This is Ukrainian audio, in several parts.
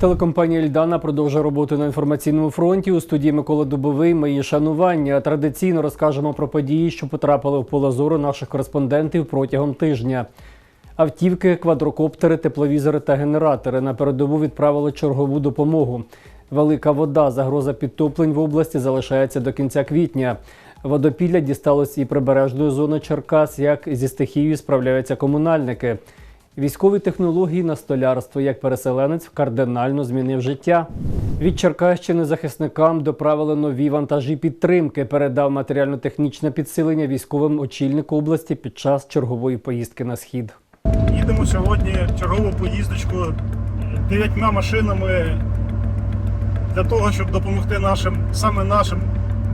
Телекомпанія Ільдана продовжує роботу на інформаційному фронті. У студії Микола Дубовий. Мої шанування. Традиційно розкажемо про події, що потрапили в поле зору наших кореспондентів протягом тижня. Автівки, квадрокоптери, тепловізори та генератори на передову відправили чергову допомогу. Велика вода, загроза підтоплень в області залишається до кінця квітня. Водопілля дісталось і прибережної зони Черкас. Як зі стихією справляються комунальники. Військові технології на столярство як переселенець кардинально змінив життя. Від Черкащини захисникам доправили нові вантажі підтримки. Передав матеріально-технічне підсилення військовим очільник області під час чергової поїздки на схід. Їдемо сьогодні чергову поїздочку дев'ятьма машинами для того, щоб допомогти нашим, саме нашим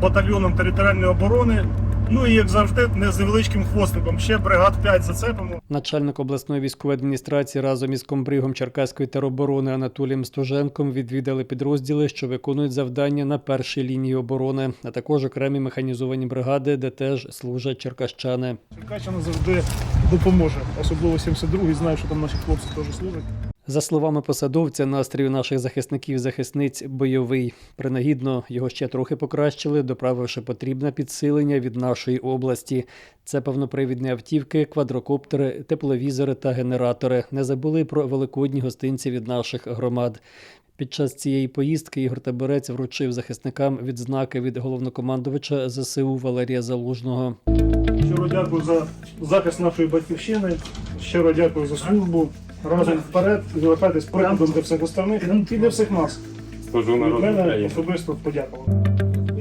батальйонам територіальної оборони. Ну і як завжди, не з невеличким хвостиком. Ще бригад 5 зацепимо. Начальник обласної військової адміністрації разом із комбригом Черкаської тероборони Анатолієм Стуженком відвідали підрозділи, що виконують завдання на першій лінії оборони, а також окремі механізовані бригади, де теж служать черкащани. Черкащина завжди допоможе, особливо 72-й, знаю, що там наші хлопці теж служать. За словами посадовця, настрій у наших захисників захисниць бойовий. Принагідно його ще трохи покращили, доправивши потрібне підсилення від нашої області. Це повнопривідні автівки, квадрокоптери, тепловізори та генератори. Не забули про великодні гостинці від наших громад. Під час цієї поїздки Ігор Таборець вручив захисникам відзнаки від головнокомандувача ЗСУ Валерія Залужного. Щиро дякую за захист нашої батьківщини. Щиро дякую за службу. Разом вперед, звертайтесь прикладом для всіх остальних і для всіх нас. Служу Від народу мене України. особисто подякував.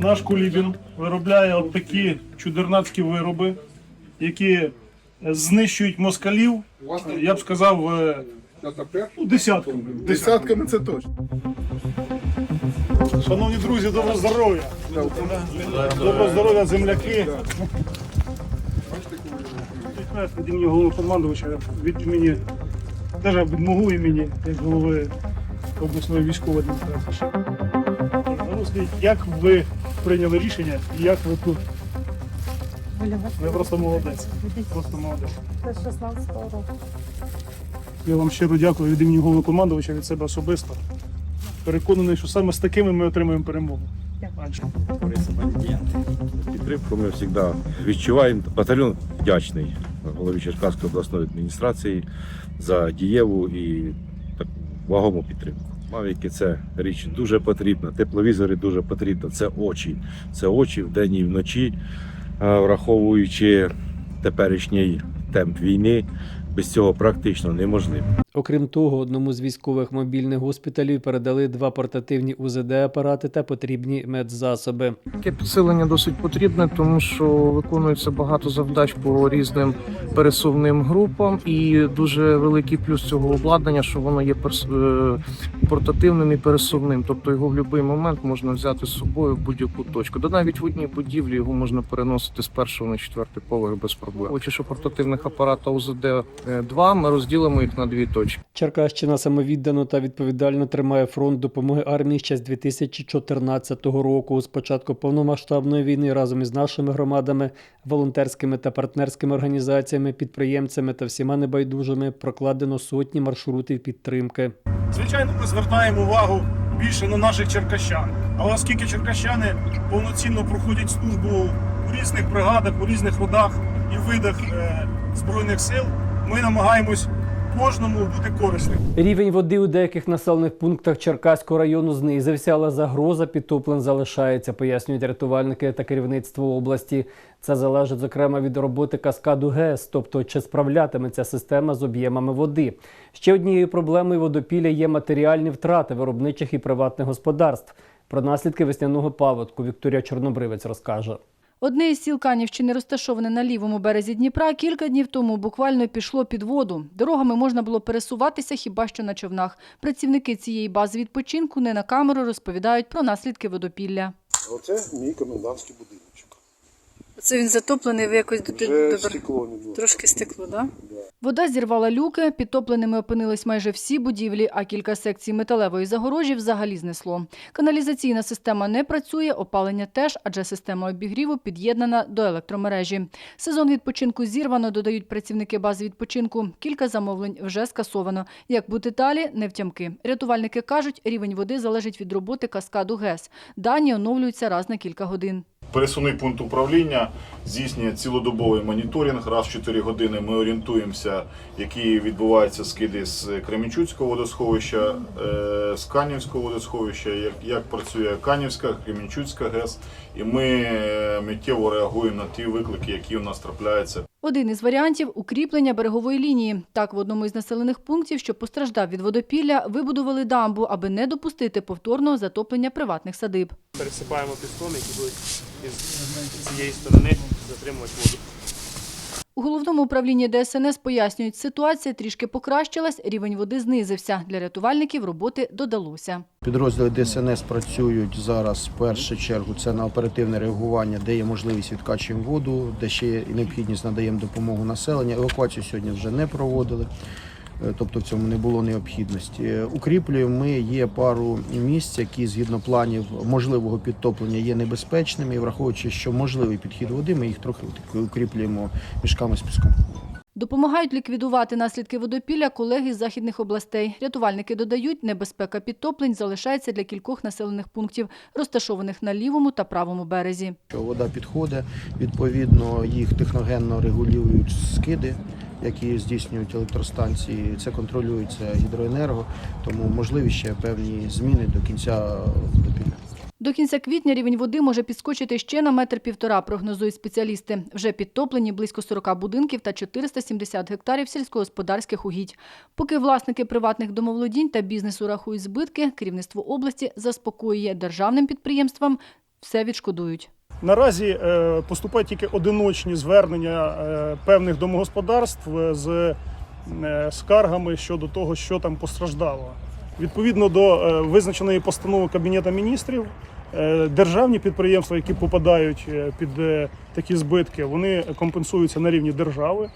Наш Кулібін виробляє от такі чудернацькі вироби, які знищують москалів. Я б сказав, е, ну, десятками. Десятками це точно. Шановні друзі, доброго здоров'я! Доброго здоров'я, земляки! Імені головнокомандувача, від імені, від мого імені, як голови обласної військової адміністрації. Скажіть, Як ви прийняли рішення і як ви тут? Ви просто молодець. Просто молодець. З 16-го року. Я вам щиро дякую від імені головнокомандувача, від себе особисто. Переконаний, що саме з такими ми отримаємо перемогу. Підтримку ми завжди відчуваємо. Батальйон вдячний голові Черкаської обласної адміністрації за дієву і таку вагому підтримку. Мавіки це річ дуже потрібна. Тепловізори дуже потрібно. Це очі. Це очі вдень і вночі, враховуючи теперішній темп війни, без цього практично неможливо. Окрім того, одному з військових мобільних госпіталів передали два портативні УЗД-апарати та потрібні медзасоби. Таке підсилення досить потрібне, тому що виконується багато завдач по різним пересувним групам, і дуже великий плюс цього обладнання, що воно є е, портативним і пересувним. Тобто його в будь-який момент можна взяти з собою в будь-яку точку. Да навіть в одній будівлі його можна переносити з першого на четвертий поверх без проблем. Очі, що портативних апарата УЗД 2 ми розділимо їх на дві точки. Черкащина самовіддано та відповідально тримає фронт допомоги армії ще з 2014 року. З початку повномасштабної війни разом із нашими громадами, волонтерськими та партнерськими організаціями, підприємцями та всіма небайдужими прокладено сотні маршрутів підтримки. Звичайно, ми звертаємо увагу більше на наших черкащан. Але оскільки черкащани повноцінно проходять службу у різних бригадах, у різних родах і видах е, збройних сил, ми намагаємось кожному бути корисним. Рівень води у деяких населених пунктах Черкаського району знизився, але загроза підтоплень залишається, пояснюють рятувальники та керівництво області. Це залежить зокрема від роботи каскаду ГЕС, тобто чи справлятиметься система з об'ємами води. Ще однією проблемою водопілля є матеріальні втрати виробничих і приватних господарств. Про наслідки весняного паводку Вікторія Чорнобривець розкаже. Одне із сіл Канівщини, розташоване на лівому березі Дніпра, кілька днів тому буквально пішло під воду. Дорогами можна було пересуватися хіба що на човнах. Працівники цієї бази відпочинку не на камеру розповідають про наслідки водопілля. Оце мій комендантський будиночок. Це він затоплений, ви якось трошки стекло, да? Вода зірвала люки, підтопленими опинились майже всі будівлі, а кілька секцій металевої загорожі взагалі знесло. Каналізаційна система не працює, опалення теж, адже система обігріву під'єднана до електромережі. Сезон відпочинку зірвано, додають працівники бази відпочинку. Кілька замовлень вже скасовано. Як бути далі, не втямки. Рятувальники кажуть, рівень води залежить від роботи каскаду ГЕС. Дані оновлюються раз на кілька годин. Пересувний пункт управління здійснює цілодобовий моніторинг. Раз в 4 години ми орієнтуємося, які відбуваються скиди з Кремінчуцького водосховища, е, з Канівського водосховища, як, як працює Канівська, Кремінчуцька ГЕС. І ми е, миттєво реагуємо на ті виклики, які у нас трапляються. Один із варіантів – укріплення берегової лінії. Так, в одному із населених пунктів, що постраждав від водопілля, вибудували дамбу, аби не допустити повторного затоплення приватних садиб. пересипаємо піском, які будуть із цієї сторони затримувати воду. У головному управлінні ДСНС пояснюють, ситуація трішки покращилась, рівень води знизився. Для рятувальників роботи додалося. Підрозділи ДСНС працюють зараз в першу чергу. Це на оперативне реагування, де є можливість відкачуємо воду, де ще є необхідність надаємо допомогу населенню. Евакуацію сьогодні вже не проводили. Е, Тобто в цьому не було необхідності. Е, Укріплюємо ми є пару місць, які згідно планів можливого підтоплення є небезпечними. І враховуючи, що можливий підхід води, ми їх трохи укріплюємо мішками з піском. Допомагають ліквідувати наслідки водопілля колеги з західних областей. Рятувальники додають, небезпека підтоплень залишається для кількох населених пунктів, розташованих на лівому та правому березі. Вода підходить, відповідно їх техногенно регулюють скиди, які здійснюють електростанції. Це контролюється гідроенерго, тому можливі ще певні зміни до кінця водопілля. До кінця квітня рівень води може підскочити ще на метр півтора, прогнозують спеціалісти. Вже підтоплені близько 40 будинків та 470 гектарів сільськогосподарських угідь. Поки власники приватних домоволодінь та бізнесу рахують збитки, керівництво області заспокоює державним підприємствам все відшкодують. Наразі е, поступають тільки одиночні звернення е, певних домогосподарств е, з скаргами щодо того, що там постраждало. Відповідно до визначеної постанови Кабінету міністрів, державні підприємства, які попадають під такі збитки, вони компенсуються на рівні держави.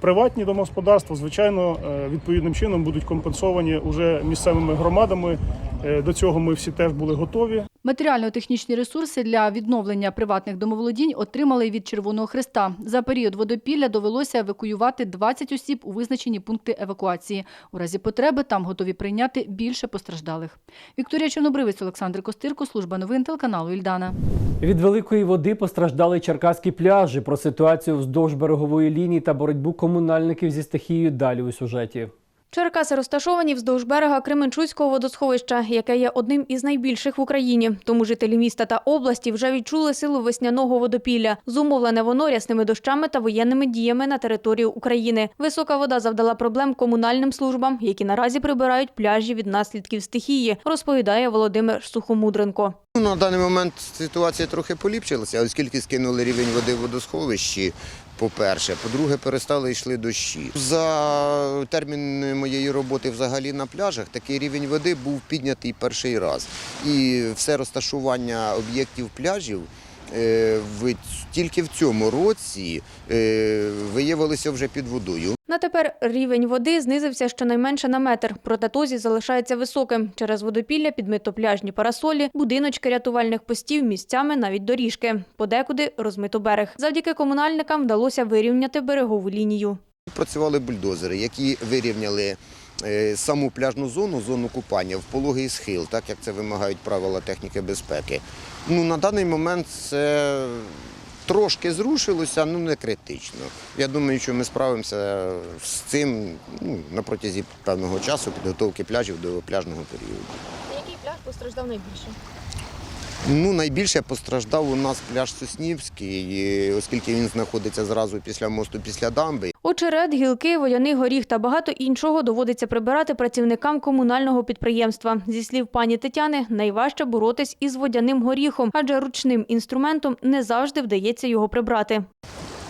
Приватні домогосподарства, звичайно, відповідним чином будуть компенсовані уже місцевими громадами. Е, До цього ми всі теж були готові. Матеріально-технічні ресурси для відновлення приватних домоволодінь отримали від Червоного Христа. За період водопілля довелося евакуювати 20 осіб у визначені пункти евакуації. У разі потреби там готові прийняти більше постраждалих. Вікторія Чорнобривець, Олександр Костирко, служба новин телеканалу Ільдана. Від великої води постраждали черкаські пляжі. Про ситуацію вздовж берегової лінії та боротьбу комунальників зі стихією далі у сюжеті. Черкаси розташовані вздовж берега Кременчуцького водосховища, яке є одним із найбільших в Україні. Тому жителі міста та області вже відчули силу весняного водопілля. Зумовлене воно рясними дощами та воєнними діями на території України. Висока вода завдала проблем комунальним службам, які наразі прибирають пляжі від наслідків стихії, розповідає Володимир Сухомудренко. Ну, На даний момент ситуація трохи поліпшилася, оскільки скинули рівень води в водосховищі, по-перше. По-друге, перестали йшли дощі. За термін моєї роботи взагалі на пляжах такий рівень води був піднятий перший раз. І все розташування об'єктів пляжів в, тільки в цьому році е, виявилося вже під водою. На тепер рівень води знизився щонайменше на метр, проте тозі залишається високим. Через водопілля підмито пляжні парасолі, будиночки рятувальних постів, місцями навіть доріжки. Подекуди розмито берег. Завдяки комунальникам вдалося вирівняти берегову лінію. Працювали бульдозери, які вирівняли е, саму пляжну зону, зону купання в пологий схил, так як це вимагають правила техніки безпеки. Ну, на даний момент це трошки зрушилося, ну не критично. Я думаю, що ми справимося з цим ну, на протязі певного часу підготовки пляжів до пляжного періоду. Який пляж постраждав найбільше? Ну, найбільше постраждав у нас пляж Соснівський, оскільки він знаходиться зразу після мосту, після дамби. Очерет, гілки, водяний горіх та багато іншого доводиться прибирати працівникам комунального підприємства. Зі слів пані Тетяни, найважче боротись із водяним горіхом, адже ручним інструментом не завжди вдається його прибрати.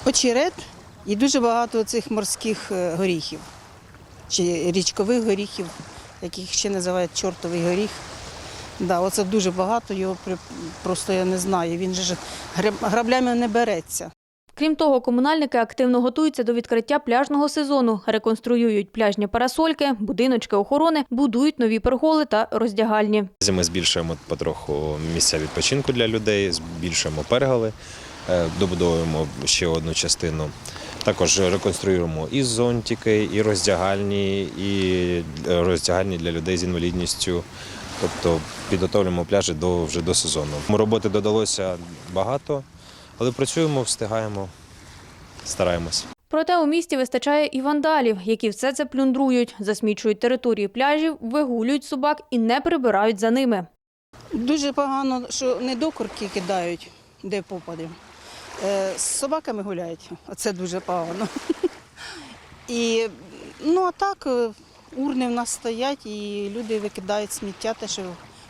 очерет і дуже багато цих морських е, горіхів чи річкових горіхів, яких ще називають чортовий горіх. Да, оце дуже багато, його просто я не знаю. Він же граблями не береться. Крім того, комунальники активно готуються до відкриття пляжного сезону, реконструюють пляжні парасольки, будиночки охорони, будують нові перголи та роздягальні. Ми збільшуємо потроху місця відпочинку для людей, збільшуємо перголи, е, добудовуємо ще одну частину. Також реконструюємо і зонтики, і роздягальні, і е, роздягальні для людей з інвалідністю. Тобто підготовлюємо пляжі до, вже до сезону. Роботи додалося багато, але працюємо, встигаємо, стараємось. Проте у місті вистачає і вандалів, які все це плюндрують, засмічують території пляжів, вигулюють собак і не прибирають за ними. Дуже погано, що недокурки кидають, де попаде. Е, З собаками гуляють. Оце дуже погано. І ну а так, е, урни в нас стоять, і люди викидають сміття, те, що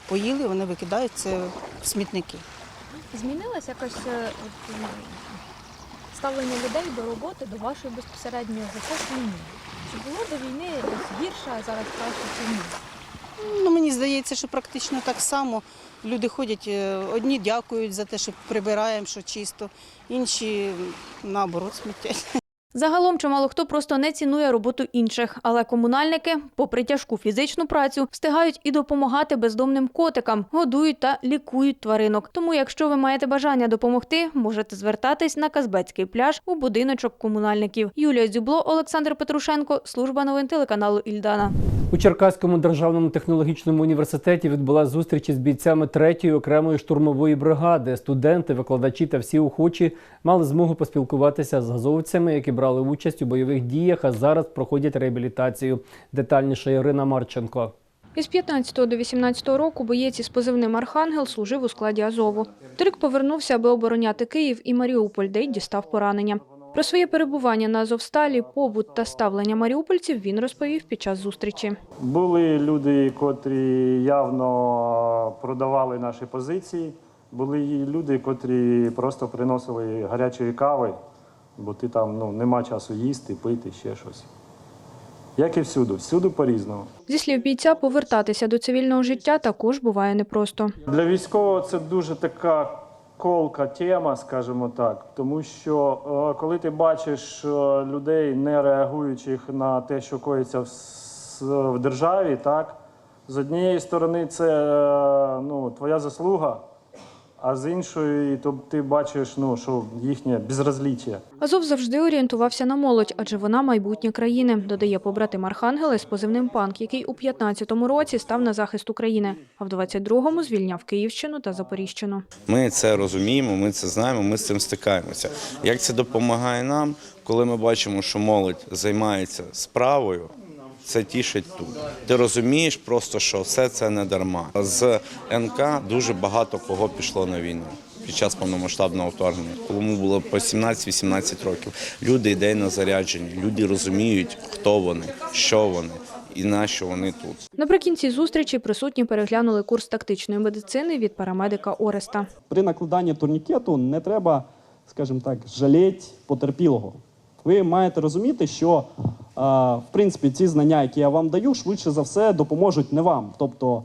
поїли, вони викидають це в смітники. Змінилось якось е, от, ставлення людей до роботи, до вашої безпосередньої за час війни? Чи було до війни якось гірше, а зараз краще чи ні? Ну, мені здається, що практично так само люди ходять, е, одні дякують за те, що прибираємо, що чисто, інші наоборот сміттять. Загалом чимало хто просто не цінує роботу інших, але комунальники, попри тяжку фізичну працю, встигають і допомагати бездомним котикам, годують та лікують тваринок. Тому, якщо ви маєте бажання допомогти, можете звертатись на Казбецький пляж у будиночок комунальників. Юлія Дзюбло, Олександр Петрушенко, служба новин телеканалу Ільдана. У Черкаському державному технологічному університеті відбулася зустріч із бійцями 3-ї окремої штурмової бригади. Студенти, викладачі та всі охочі мали змогу поспілкуватися з газовцями, які брали участь у бойових діях, а зараз проходять реабілітацію. Детальніше Ірина Марченко. Із 15 до 18 року боєць із позивним Архангел служив у складі Азову. Торік повернувся, аби обороняти Київ і Маріуполь, де й дістав поранення. Про своє перебування на Азовсталі, побут та ставлення маріупольців він розповів під час зустрічі. Були люди, котрі явно продавали наші позиції. Були люди, котрі просто приносили гарячої кави, бо ти там ну, нема часу їсти, пити, ще щось. Як і всюди, всюди по-різному. Зі слів бійця, повертатися до цивільного життя також буває непросто. Для військового це дуже така колка тема, скажімо так. Тому що е, коли ти бачиш е, людей, не реагуючих на те, що коїться в, державі, так з однієї сторони це е, ну, твоя заслуга, а з іншої, то ти бачиш, ну, що їхнє безразліччя. Азов завжди орієнтувався на молодь, адже вона майбутнє країни, додає побратим Архангела з позивним «Панк», який у 15-му році став на захист України, а в 22-му звільняв Київщину та Запоріжчину. Ми це розуміємо, ми це знаємо, ми з цим стикаємося. Як це допомагає нам, коли ми бачимо, що молодь займається справою, це тішить тут. Ти розумієш просто, що все це не дарма. З НК дуже багато кого пішло на війну під час повномасштабного вторгнення. Кому було по 17-18 років. Люди ідейно заряджені, люди розуміють, хто вони, що вони і на що вони тут. Наприкінці зустрічі присутні переглянули курс тактичної медицини від парамедика Ореста. При накладанні турнікету не треба, скажімо так, жаліти потерпілого. Ви маєте розуміти, що в принципі ці знання, які я вам даю, швидше за все допоможуть не вам. Тобто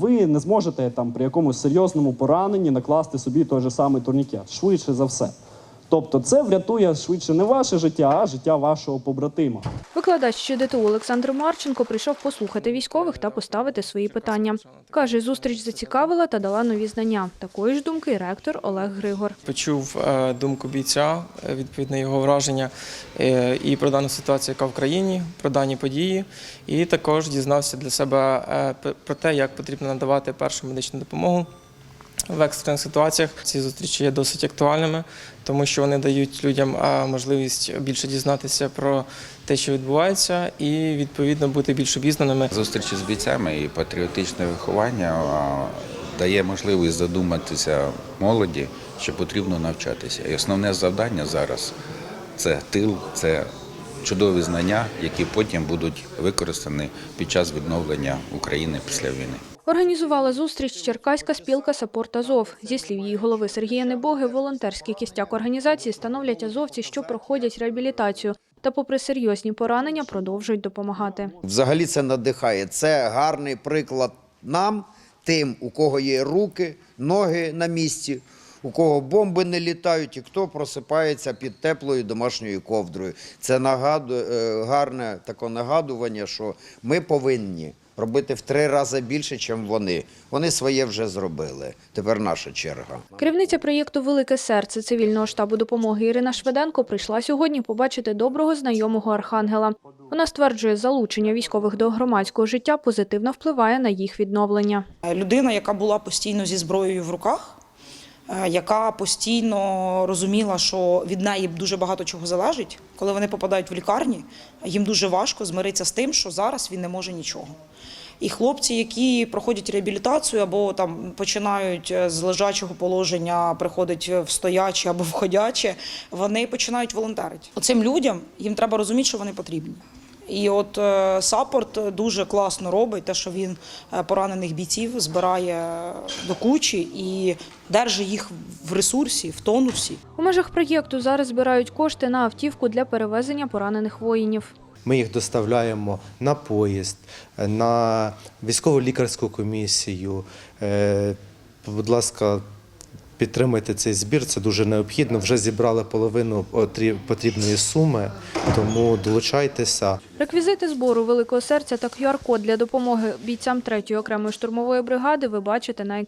ви не зможете там при якомусь серйозному пораненні накласти собі той же самий турнікет. Швидше за все. Тобто, це врятує швидше не ваше життя, а життя вашого побратима. Викладач ЩДТУ Олександр Марченко прийшов послухати військових та поставити свої питання. Каже, зустріч зацікавила та дала нові знання. Такої ж думки ректор Олег Григор. Почув е, думку бійця, е, відповідно його враження е, і про дану ситуацію, яка в країні, про дані події, і також дізнався для себе п- про те, як потрібно надавати першу медичну допомогу. В екстрених ситуаціях ці зустрічі є досить актуальними, тому що вони дають людям можливість більше дізнатися про те, що відбувається, і відповідно бути більш обізнаними. Зустрічі з бійцями і патріотичне виховання дає можливість задуматися молоді, що потрібно навчатися. І основне завдання зараз це тил, це чудові знання, які потім будуть використані під час відновлення України після війни. Організувала зустріч Черкаська спілка «Саппорт Азов». Зі слів її голови Сергія Небоги, волонтерський кістяк організації становлять азовці, що проходять реабілітацію. Та, попри серйозні поранення, продовжують допомагати. Взагалі це надихає. Це гарний приклад нам, тим, у кого є руки, ноги на місці, у кого бомби не літають, і хто просипається під теплою домашньою ковдрою. Це нагаду, е, гарне таке нагадування, що ми повинні робити в три рази більше, ніж вони. Вони своє вже зробили. Тепер наша черга. Керівниця проєкту Велике серце цивільного штабу допомоги Ірина Шведенко прийшла сьогодні побачити доброго знайомого архангела. Вона стверджує, залучення військових до громадського життя позитивно впливає на їх відновлення. Людина, яка була постійно зі зброєю в руках, е, яка постійно розуміла, що від неї дуже багато чого залежить. Коли вони попадають в лікарні, їм дуже важко змиритися з тим, що зараз він не може нічого. І хлопці, які проходять реабілітацію або там починають е, з лежачого положення, приходять в стояче або в ходяче, вони починають волонтерити. Оцим людям їм треба розуміти, що вони потрібні. І от е, саппорт дуже класно робить те, що він е, поранених бійців збирає до кучі і держить їх в ресурсі, в тонусі. У межах проєкту зараз збирають кошти на автівку для перевезення поранених воїнів. Ми їх доставляємо на поїзд, на військово-лікарську комісію. Е, Будь ласка, підтримайте цей збір, це дуже необхідно. Вже зібрали половину потрібної суми, тому долучайтеся. Реквізити збору великого серця та QR-код для допомоги бійцям 3-ї окремої штурмової бригади ви бачите на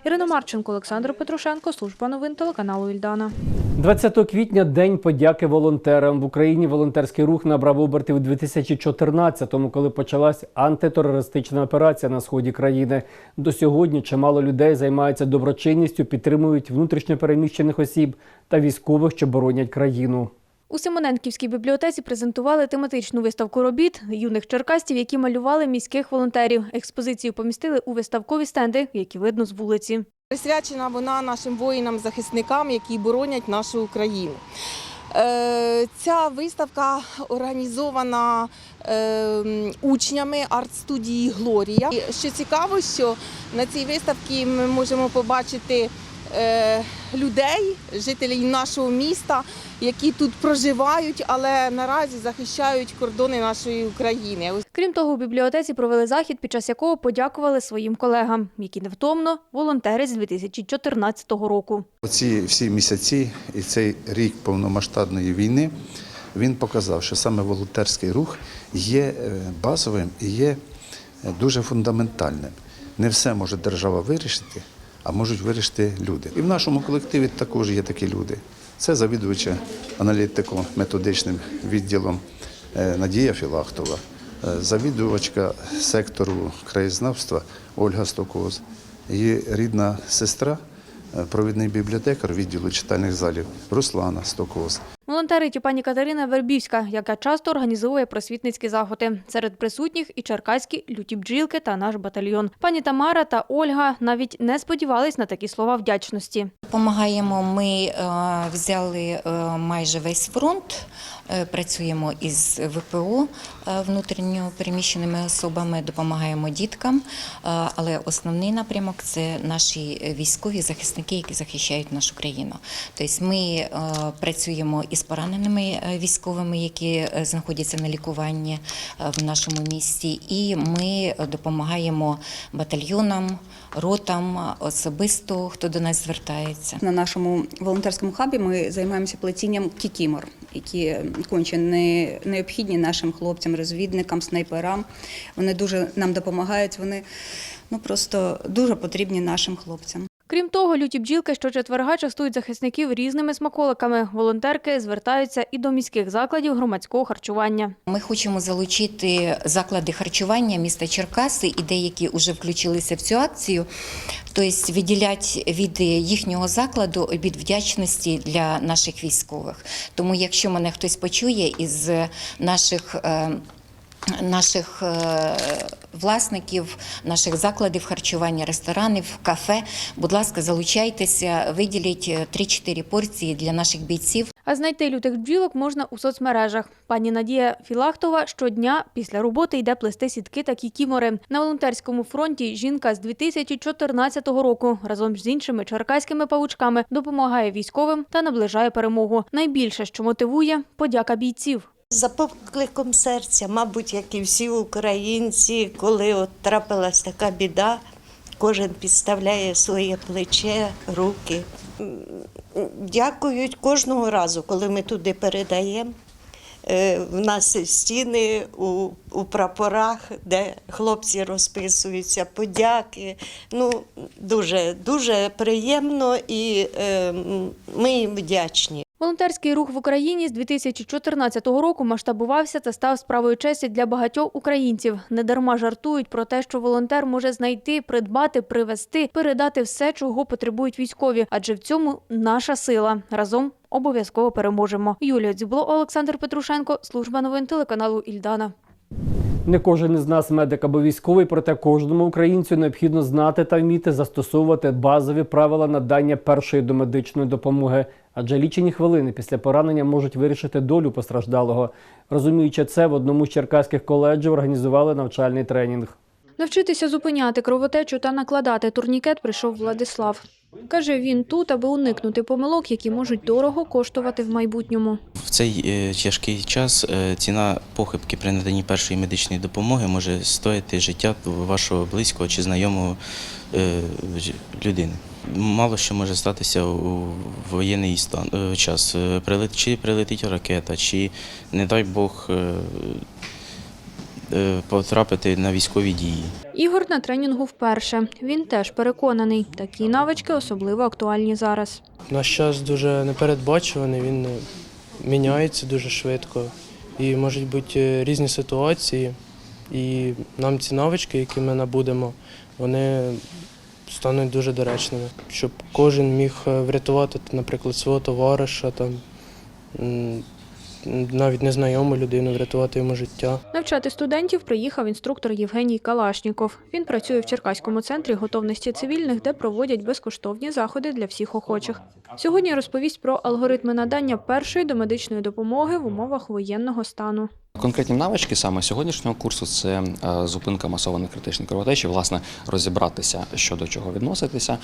екрані.Ірина Марченко, Олександр Петрушенко, служба новин телеканалу Ільдана. 20 квітня день подяки волонтерам в Україні. Волонтерський рух набрав обертів у 2014-му, коли почалась антитерористична операція на сході країни. До сьогодні чимало людей займаються доброчинністю, підтримують внутрішньопереміщених осіб та військових, що боронять країну. У Симоненківській бібліотеці презентували тематичну виставку робіт юних черкастів, які малювали міських волонтерів. Експозицію помістили у виставкові стенди, які видно з вулиці. Присвячена вона нашим воїнам-захисникам, які боронять нашу Україну. Е, Ця виставка організована е, учнями арт-студії Глорія. Що цікаво, що на цій виставці ми можемо побачити людей, жителів нашого міста, які тут проживають, але наразі захищають кордони нашої України. Крім того, у бібліотеці провели захід, під час якого подякували своїм колегам, які невтомно волонтерять з 2014 року. Ці всі місяці і цей рік повномасштабної війни він показав, що саме волонтерський рух є е, базовим і є е, дуже фундаментальним. Не все може держава вирішити, а можуть вирішити люди. І в нашому колективі також є такі люди. Це завідувача аналітико-методичним відділом е, Надія Філахтова, е, завідувачка сектору краєзнавства Ольга Стокоз, її рідна сестра, е, провідний бібліотекар відділу читальних залів Руслана Стокоз. Волонтерить і пані Катерина Вербівська, яка часто організовує просвітницькі заходи. Серед присутніх і черкаські люті бджілки та наш батальйон. Пані Тамара та Ольга навіть не сподівались на такі слова вдячності. Допомагаємо. Ми е, взяли е, майже весь фронт. е, Працюємо із ВПО внутрішньо переміщеними особами, допомагаємо діткам. Але основний напрямок це наші військові захисники, які захищають нашу країну. Тобто ми працюємо із пораненими е, військовими, які е, знаходяться на лікуванні е, в нашому місті, і ми допомагаємо батальйонам, ротам, особисто хто до нас звертається. На нашому волонтерському хабі ми займаємося плетінням кікімор, які конче не необхідні нашим хлопцям, розвідникам, снайперам. Вони дуже нам допомагають. Вони ну просто дуже потрібні нашим хлопцям. Крім того, люті бджілки щочетверга частують захисників різними смаколиками. Волонтерки звертаються і до міських закладів громадського харчування. Ми хочемо залучити заклади харчування міста Черкаси і деякі вже включилися в цю акцію. Тобто виділять від їхнього закладу обід вдячності для наших військових. Тому, якщо мене хтось почує із наших. Е, Наших е, власників, наших закладів харчування, ресторанів, кафе. Будь ласка, залучайтеся, виділіть е, 3-4 порції для наших бійців. А знайти лютих бджілок можна у соцмережах. Пані Надія Філахтова щодня після роботи йде плести сітки та кікімори. На волонтерському фронті жінка з 2014 року разом з іншими черкаськими павучками допомагає військовим та наближає перемогу. Найбільше, що мотивує, подяка бійців. За покликом серця, мабуть, як і всі українці, коли от трапилась така біда, кожен підставляє своє плече, руки. Дякують кожного разу, коли ми туди передаємо. Е, В нас стіни у, у прапорах, де хлопці розписуються, подяки. Ну, дуже, дуже приємно і е, ми їм вдячні. Волонтерський рух в Україні з 2014 року масштабувався та став справою честі для багатьох українців. Недарма жартують про те, що волонтер може знайти, придбати, привезти, передати все, чого потребують військові, адже в цьому наша сила. Разом обов'язково переможемо. Юлія Дзюбло, Олександр Петрушенко, служба новин телеканалу Ільдана. Не кожен із нас медик або військовий, проте кожному українцю необхідно знати та вміти застосовувати базові правила надання першої домедичної допомоги, адже лічені хвилини після поранення можуть вирішити долю постраждалого. Розуміючи це, в одному з черкаських коледжів організували навчальний тренінг. Навчитися зупиняти кровотечу та накладати турнікет прийшов Владислав. Каже, він тут, аби уникнути помилок, які можуть дорого коштувати в майбутньому. В цей е, тяжкий час е, ціна похибки при наданні першої медичної допомоги може стоїти життя вашого близького чи знайомого е, ж- людини. Мало що може статися у воєнний стан е, час. Е, Прилет, чи прилетить ракета, чи, не дай Бог, е, потрапити на військові дії. Ігор на тренінгу вперше. Він теж переконаний, такі навички особливо актуальні зараз. Наш час дуже непередбачуваний, він міняється дуже швидко. І можуть бути різні ситуації. І нам ці навички, які ми набудемо, вони стануть дуже доречними. Щоб кожен міг е, врятувати, наприклад, свого товариша, там, навіть незнайому людину, врятувати йому життя. Навчати студентів приїхав інструктор Євгеній Калашніков. Він працює в Черкаському центрі готовності цивільних, де проводять безкоштовні заходи для всіх охочих. Сьогодні розповість про алгоритми надання першої домедичної допомоги в умовах воєнного стану. Конкретні навички саме сьогоднішнього курсу це е, зупинка масованих критичних кровотечі, власне, розібратися, що до чого відноситися,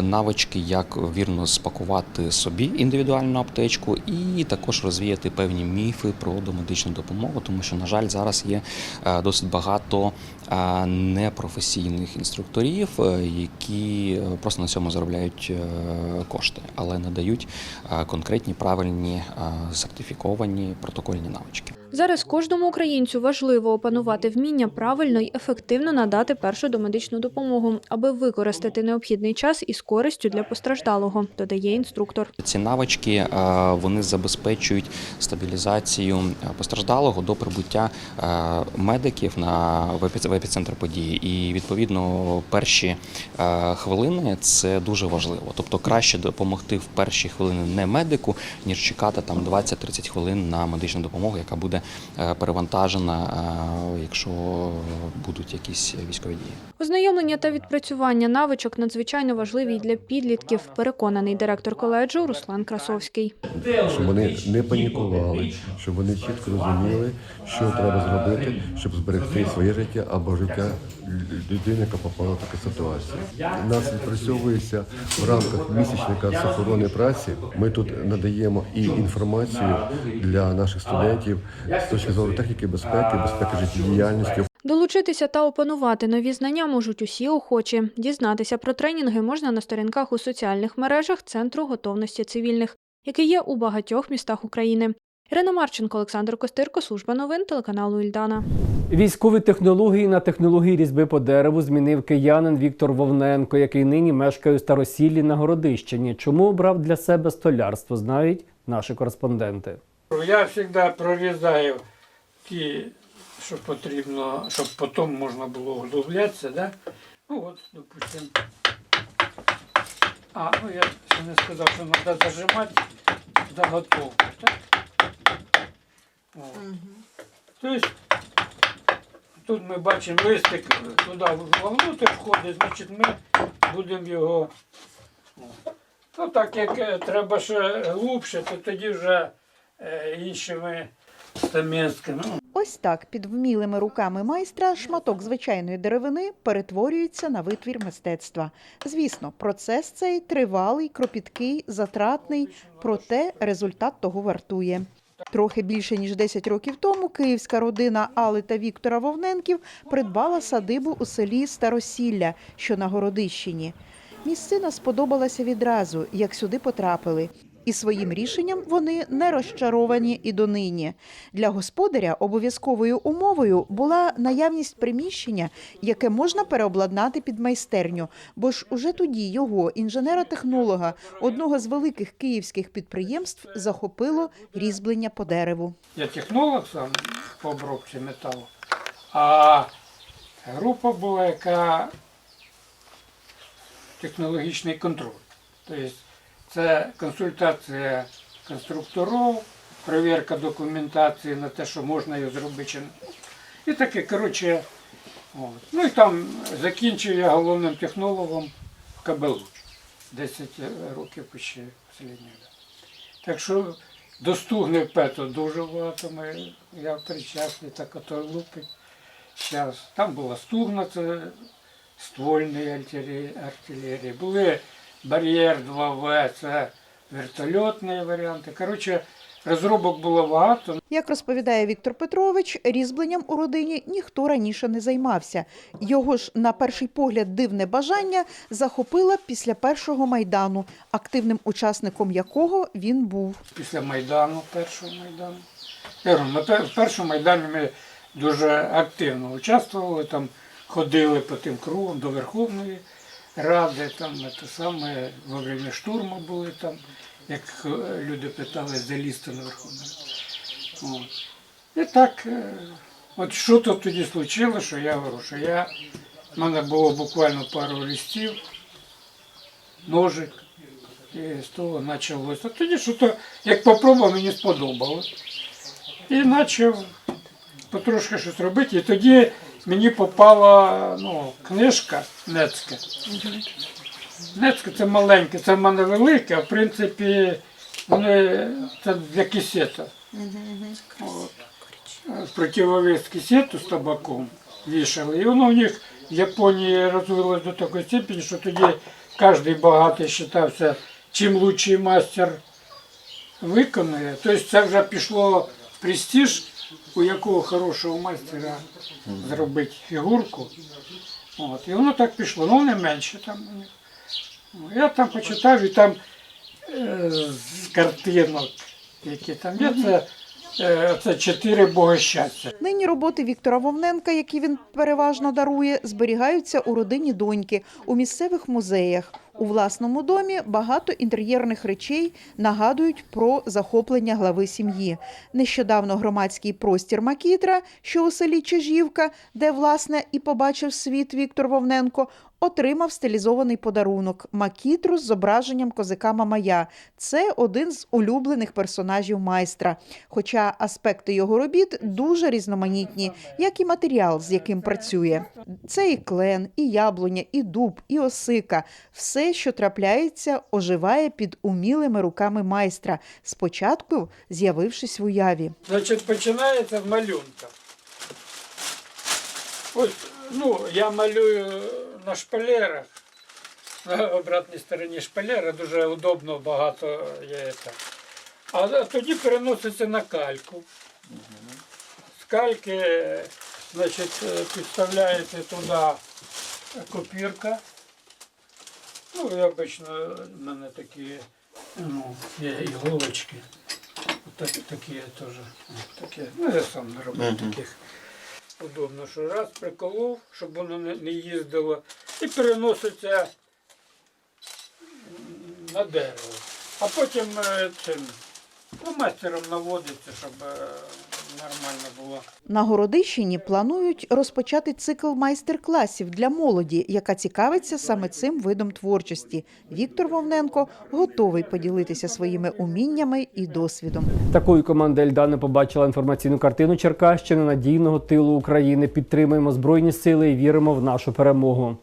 навички, як вірно спакувати собі індивідуальну аптечку, і також розвіяти певні міфи про домедичну допомогу, тому що, на жаль, зараз є е, досить багато е, непрофесійних інструкторів, які просто на цьому заробляють кошти, але надають е, конкретні правильні е, сертифіковані протокольні навички. Зараз кожному українцю важливо опанувати вміння правильно й ефективно надати першу домедичну допомогу, аби використати необхідний час із користю для постраждалого, додає інструктор. Ці навички е, вони забезпечують стабілізацію постраждалого до прибуття е, медиків на в епіцентр події. І відповідно перші е, хвилини це дуже важливо. Тобто краще допомогти в перші хвилини не медику, ніж чекати там 20-30 хвилин на медичну допомогу, яка буде е, перевантажена, е, якщо будуть якісь військові дії. Ознайомлення та відпрацювання навичок надзвичайно важливі для підлітків, переконаний директор коледжу Руслан Красовський. щоб вони не панікували, щоб вони чітко розуміли, що треба зробити, щоб зберегти своє життя або життя людини, яка попала в таку ситуацію. Нас відпрацьовується в рамках місячника з охорони праці. Ми тут надаємо і інформацію для наших студентів з точки зору техніки безпеки, безпеки життєдіяльності, Долучитися та опанувати нові знання можуть усі охочі. Дізнатися про тренінги можна на сторінках у соціальних мережах Центру готовності цивільних, який є у багатьох містах України. Ірина Марченко, Олександр Костирко, служба новин телеканалу Ільдана. Військові технології на технології різьби по дереву змінив киянин Віктор Вовненко, який нині мешкає у Старосіллі на Городищині. Чому обрав для себе столярство, знають наші кореспонденти. Я завжди прорізаю ті, що потрібно, щоб потім можна було углублятися, да? Ну от, допустим. А, ну я ще не сказав, що треба зажимати заготовку, так? От. Тобто, тут ми бачимо листик туди вовнутрь входить, значить ми будемо його. От. Ну так як е, треба ще глубше, то тоді вже е, іншими стамінськими. Ну, Ось так під вмілими руками майстра шматок звичайної деревини перетворюється на витвір мистецтва. Звісно, процес цей тривалий, кропіткий, затратний, проте результат того вартує. Трохи більше ніж 10 років тому київська родина Алли та Віктора Вовненків придбала садибу у селі Старосілля, що на Городищині. Місцина сподобалася відразу, як сюди потрапили. І своїм рішенням вони не розчаровані і донині. Для господаря обов'язковою умовою була наявність приміщення, яке можна переобладнати під майстерню, бо ж уже тоді його інженера-технолога, одного з великих київських підприємств, захопило різьблення по дереву. Я технолог сам по обробці металу, а група була, яка технологічний контроль. Тобто це консультація конструкторів, перевірка документації на те, що можна її зробити. І таке, коротше, от. ну і там закінчив я головним технологом в Кабелуч. 10 років ще останнього. Так що до пето дуже багато ми, я причасний, так ото лупить. Там була стугна, це ствольної артилерії, артилерії. Були бар'єр 2В, це вертольотні варіанти. Коротше, розробок було багато. Як розповідає Віктор Петрович, різьбленням у родині ніхто раніше не займався. Його ж, на перший погляд, дивне бажання захопила після першого майдану, активним учасником якого він був. Після Майдану, першого Майдану. Я говорю, на пер- в першому Майдані ми дуже активно участвували, там ходили по тим кругам до Верховної Ради, там це саме во время штурму були там, як е, люди питали залізти на Верховну От. І так, е, от що то тоді случилося, що я говорю, що я, в мене було буквально пару листів, ножик, і з того почалося. Тоді що то, як попробував, мені сподобалось. І почав потрошки щось робити. І тоді мені попала ну, книжка Нецька. Нецька це маленьке, це в мене велике, а в принципі вони це для кисета. От. Противовес кисету з табаком вішали. І воно в них в Японії розвилось до такої степені, що тоді кожен багатий вважався, чим лучший мастер виконує. Тобто це вже пішло в престиж, у якого хорошого майстера зробити фігурку. От. І воно так пішло, ну не менше там. у них. Ну, Я там почитав і там е, з картинок, які там є, це, е, це чотири Бога щастя. Нині роботи Віктора Вовненка, які він переважно дарує, зберігаються у родині доньки у місцевих музеях. У власному домі багато інтер'єрних речей нагадують про захоплення глави сім'ї. Нещодавно громадський простір Макітра, що у селі Чижівка, де власне і побачив світ Віктор Вовненко, отримав стилізований подарунок макітру з зображенням козака Мамая. Це один з улюблених персонажів майстра. Хоча аспекти його робіт дуже різноманітні, як і матеріал, з яким працює. Це і клен, і яблуня, і дуб, і осика. Все, що трапляється, оживає під умілими руками майстра, спочатку з'явившись в уяві. Значить, починається з малюнка. Ось, ну, я малюю на шпалерах. На обратній стороні шпалера дуже удобно, багато є. це. А тоді переноситься на кальку. З кальки, значить, підставляєте туди копірка. Ну, я обично в мене такі ну, є іголочки. Так, такі теж. Такі. Ну, я сам не роблю таких. Удобно, що раз приколов, щоб воно не, їздило, і переноситься на дерево. А потім е, цим ну, мастером наводиться, щоб е, нормально було. На Городищині планують розпочати цикл майстер-класів для молоді, яка цікавиться саме цим видом творчості. Віктор Вовненко готовий поділитися своїми уміннями і досвідом. Такою команда Ельдана побачила інформаційну картину Черкащини надійного тилу України. Підтримуємо збройні сили і віримо в нашу перемогу.